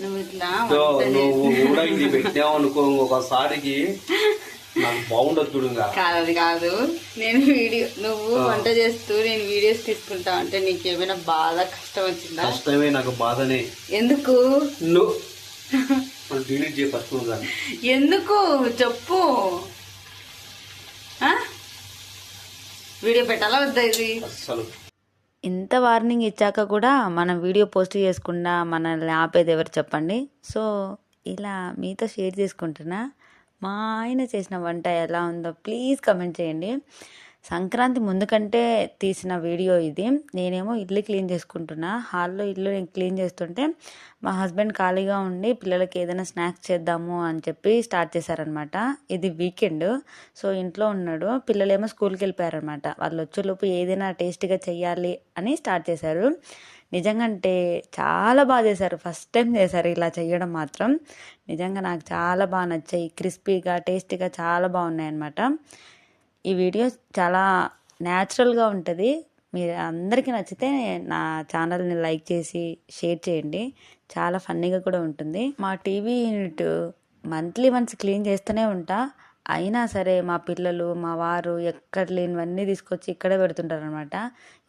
నువ్వు ఇట్లా నువ్వు కూడా ఇది పెట్టావు అనుకో ఒకసారికి నాకు బాగుండదు కాదు కాదు. నేను వీడియో నువ్వు వంట చేస్తూ నేను వీడియోస్ తీసుకుంటా అంటే నీకు ఏమైనా బాధ కష్టం వచ్చిందా? కష్టమే నాకు బాధనే. ఎందుకు? నువ్వు డిలీట్ చేయ ఫస్ట్ ఎందుకు? చెప్పు? వీడియో పెట్టాలా వద్దా ఇది? అస్సలు. ఇంత వార్నింగ్ ఇచ్చాక కూడా మనం వీడియో పోస్ట్ చేసుకుండా మనల్ని ఆపేది ఎవరు చెప్పండి? సో ఇలా మీతో షేర్ చేసుకుంటున్నా. మా ఆయన చేసిన వంట ఎలా ఉందో ప్లీజ్ కమెంట్ చేయండి. సంక్రాంతి ముందు కంటే తీసిన వీడియో ఇది. నేనేమో ఇల్లు క్లీన్ చేసుకుంటున్నా. హాల్లో ఇల్లు నేను క్లీన్ చేస్తుంటే మా హస్బెండ్ ఖాళీగా ఉండి పిల్లలకి ఏదైనా స్నాక్స్ చేద్దాము అని చెప్పి స్టార్ట్ చేశారనమాట ఇది వీకెండ్. సో ఇంట్లో ఉన్నాడు. పిల్లలేమో స్కూల్కి వెళ్ళిపోయారనమాట వాళ్ళు వచ్చేలోపు ఏదైనా టేస్టీగా చెయ్యాలి అని స్టార్ట్ చేశారు. నిజంగా అంటే చాలా బాగా చేశారు. ఫస్ట్ టైం చేశారు ఇలా చేయడం మాత్రం. నిజంగా నాకు చాలా బాగా నచ్చాయి. క్రిస్పీగా టేస్టీగా చాలా బాగున్నాయి అన్నమాట ఈ వీడియో చాలా న్యాచురల్గా ఉంటుంది. మీరు అందరికీ నచ్చితే నా ఛానల్ని లైక్ చేసి షేర్ చేయండి. చాలా ఫన్నీగా కూడా ఉంటుంది. మా TV unit monthly once clean చేస్తూనే ఉంటా. అయినా సరే మా పిల్లలు మా వారు ఎక్కడ లేనివన్నీ తీసుకొచ్చి ఇక్కడే పెడుతుంటారు అనమాట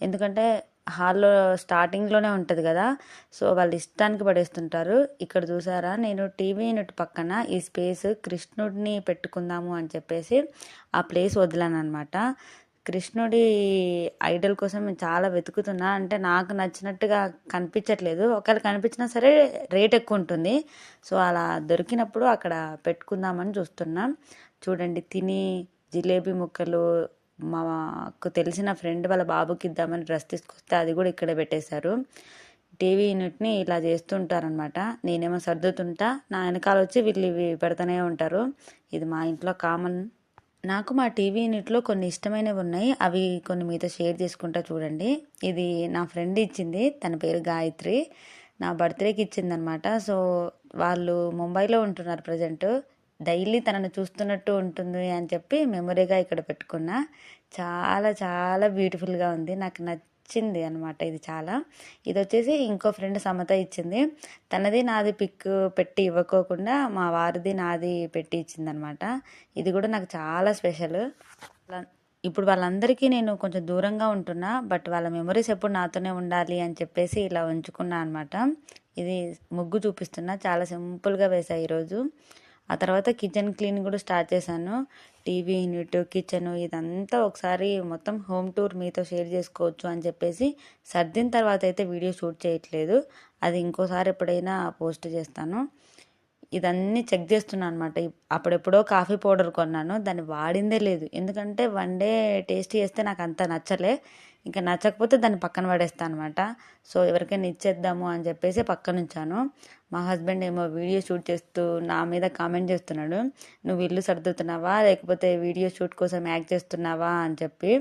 ఎందుకంటే హాల్లో స్టార్టింగ్లోనే ఉంటుంది కదా. సో వాళ్ళు ఇష్టానికి పడేస్తుంటారు. ఇక్కడ చూసారా? నేను టీవీ యూనిట్ పక్కన ఈ స్పేస్ కృష్ణుడిని పెట్టుకుందాము అని చెప్పేసి ఆ ప్లేస్ వదిలాను అనమాట కృష్ణుడి ఐడల్ కోసం నేను చాలా వెతుకుతున్నా. అంటే నాకు నచ్చినట్టుగా కనిపించట్లేదు. ఒకవేళ కనిపించినా సరే రేట్ ఎక్కువ ఉంటుంది. సో అలా దొరికినప్పుడు అక్కడ పెట్టుకుందామని చూస్తున్నాం. చూడండి తిని జిలేబీ ముక్కలు మాకు తెలిసిన ఫ్రెండ్ వాళ్ళ బాబుకి ఇద్దామని డ్రెస్ తీసుకొస్తే అది కూడా ఇక్కడే పెట్టేశారు. టీవీ యూనిట్ని ఇలా చేస్తుంటారనమాట నేనేమో సర్దుతుంటా నా వెనకాల వచ్చి వీళ్ళు ఇవి పెడతానే ఉంటారు. ఇది మా ఇంట్లో కామన్. నాకు మా టీవీ యూనిట్లో కొన్ని ఇష్టమైనవి ఉన్నాయి. అవి కొన్ని మీతో షేర్ చేసుకుంటా చూడండి. ఇది నా ఫ్రెండ్ ఇచ్చింది. తన పేరు గాయత్రి. నా బర్త్డేకి ఇచ్చిందనమాట సో వాళ్ళు ముంబైలో ఉంటున్నారు ప్రజెంట్. డైలీ తనను చూస్తున్నట్టు ఉంటుంది అని చెప్పి మెమొరీగా ఇక్కడ పెట్టుకున్నా. చాలా చాలా బ్యూటిఫుల్గా ఉంది. నాకు నచ్చింది అనమాట ఇది చాలా. ఇది వచ్చేసి ఇంకో ఫ్రెండ్ సమత ఇచ్చింది. తనది నాది పిక్ పెట్టి ఇవ్వకోకుండా మా వారిది నాది పెట్టి ఇచ్చిందనమాట ఇది కూడా నాకు చాలా స్పెషల్. ఇప్పుడు వాళ్ళందరికీ నేను కొంచెం దూరంగా ఉంటున్నా బట్ వాళ్ళ మెమరీస్ ఎప్పుడు నాతోనే ఉండాలి అని చెప్పేసి ఇలా ఉంచుకున్నా అనమాట ఇది ముగ్గు చూపిస్తున్నా. చాలా సింపుల్గా వేసా ఈరోజు. ఆ తర్వాత కిచెన్ క్లీన్ కూడా స్టార్ట్ చేశాను. టీవీ యూనిట్ కిచెన్ ఇదంతా ఒకసారి మొత్తం హోమ్ టూర్ మీతో షేర్ చేసుకోవచ్చు అని చెప్పేసి సర్దిన తర్వాత అయితే వీడియో షూట్ చేయట్లేదు. అది ఇంకోసారి ఎప్పుడైనా పోస్ట్ చేస్తాను. ఇదన్నీ చెక్ చేస్తున్నాను అనమాట అప్పుడెప్పుడో కాఫీ పౌడర్ కొన్నాను. దాన్ని వాడిందే లేదు. ఎందుకంటే వన్ డే టేస్ట్ చేస్తే నాకు అంత నచ్చలే. ఇంకా నచ్చకపోతే దాన్ని పక్కన పడేస్తాను అనమాట సో ఎవరికైనా ఇచ్చేద్దాము అని చెప్పేసి పక్కన ఉంచాను మా హస్బెండ్ ఏమో వీడియో షూట్ చేస్తూ నా మీద కామెంట్ చేస్తున్నాడు. నువ్వు ఇల్లు సర్దుతున్నావా? లేకపోతే వీడియో షూట్ కోసం యాక్ట్ చేస్తున్నావా? అని చెప్పి.